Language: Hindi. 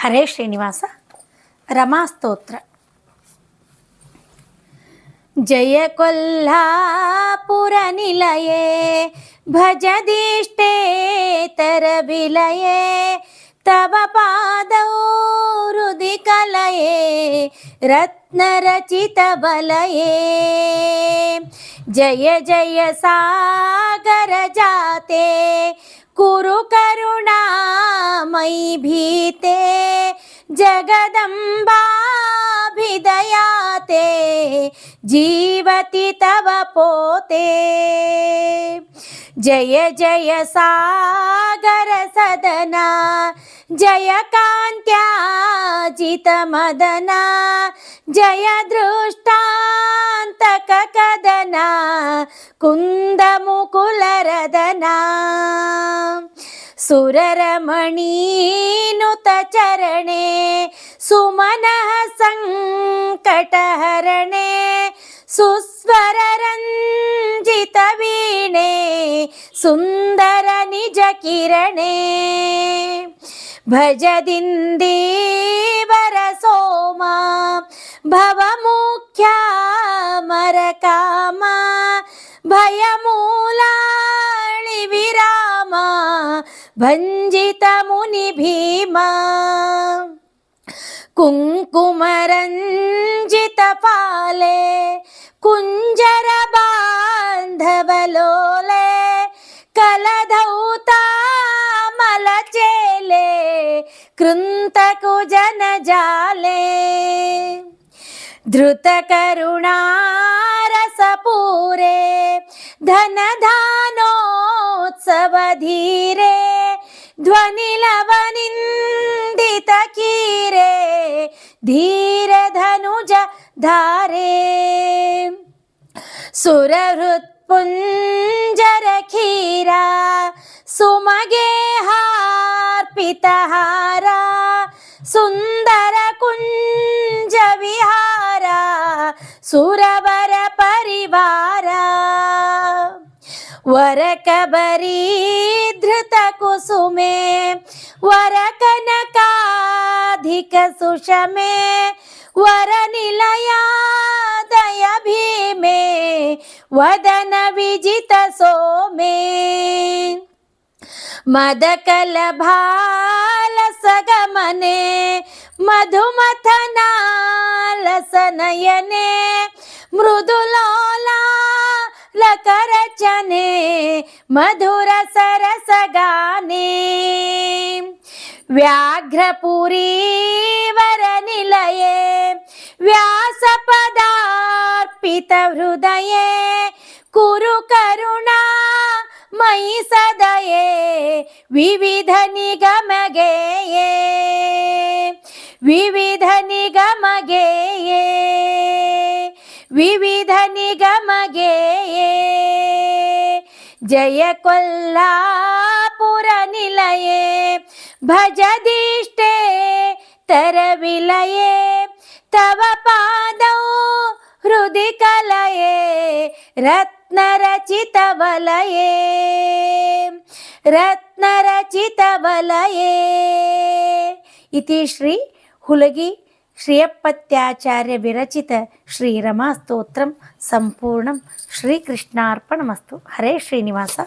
ಹರೇ ಶ್ರೀನಿವಾಸ ರಮಾಸ್ತೋತ್ರ ಜಯ ಕೊಲ್ಹಾಪುರ ನಿಲಯೇ ಭಜದಿಷ್ಟೇ ತರಬಿಲಯೇ ತವ ಪಾದೌ ಹೃದಿ ಕಲಯೇ ರತ್ನರಚಿತ ಬಲಯೇ ಜಯ ಜಯ ಸಾಗರ ಜಾತೆ ಕುರು ಕರುಣಾಮಯಿ ಭೀತೆ जगदम्बाभिदयाते जीवति तव पोते जय जय सागर सदना जय कान्त्याजितमदना जय दृष्टान्तक कदना कुन्दमुकुलरदना सुररमणीनुत चरणे सुमनः सङ्कटहरणे सुस्वररञ्जितवीणे सुन्दर निजकिरणे भजदिन्दीवर सोमा भवमुख्या मरकामा भञ्जित मुनिभीमा कुङ्कुमरञ्जितपाले कुञ्जर बान्धवलोले कलधौतामलचेले कृन्तकुजनजाले धृतकरुणारसपूरे ध्वनिलवनिन्दितकीरे धीरधनुज धारे सुरहृत्पुञ्जरखीरा सुमगेहार्पितहारा सुन्दर कुञ्जविहारा सुरवर परिवारा वरकबरीधृतकुसुमे वरकनकाधिकसुषमे वरनिलयादय भीमे वदन विजित सोमे। मदकलभालसगमने मधुमथनालसनयने मृदुलोला लकरचने मधुरसरसगाने व्याघ्रपुरीवरनिलये व्यासपदार्पितहृदये कुरु करुणा मयि सदये विविध निगमगेये विविध निगमगेये विविध निगमगेये जय कोल्हापुर निलये भजदिष्टे तरविलये तव पादौ हृदि कलये रत्नरचितवलये। रत्नरचितवलये। इति श्री हुलगी శ్రీయప్పత్యాచార్య విరచిత శ్రీరమా స్తోత్రం సంపూర్ణం. శ్రీకృష్ణార్పణమస్తు. హరే శ్రీనివాస.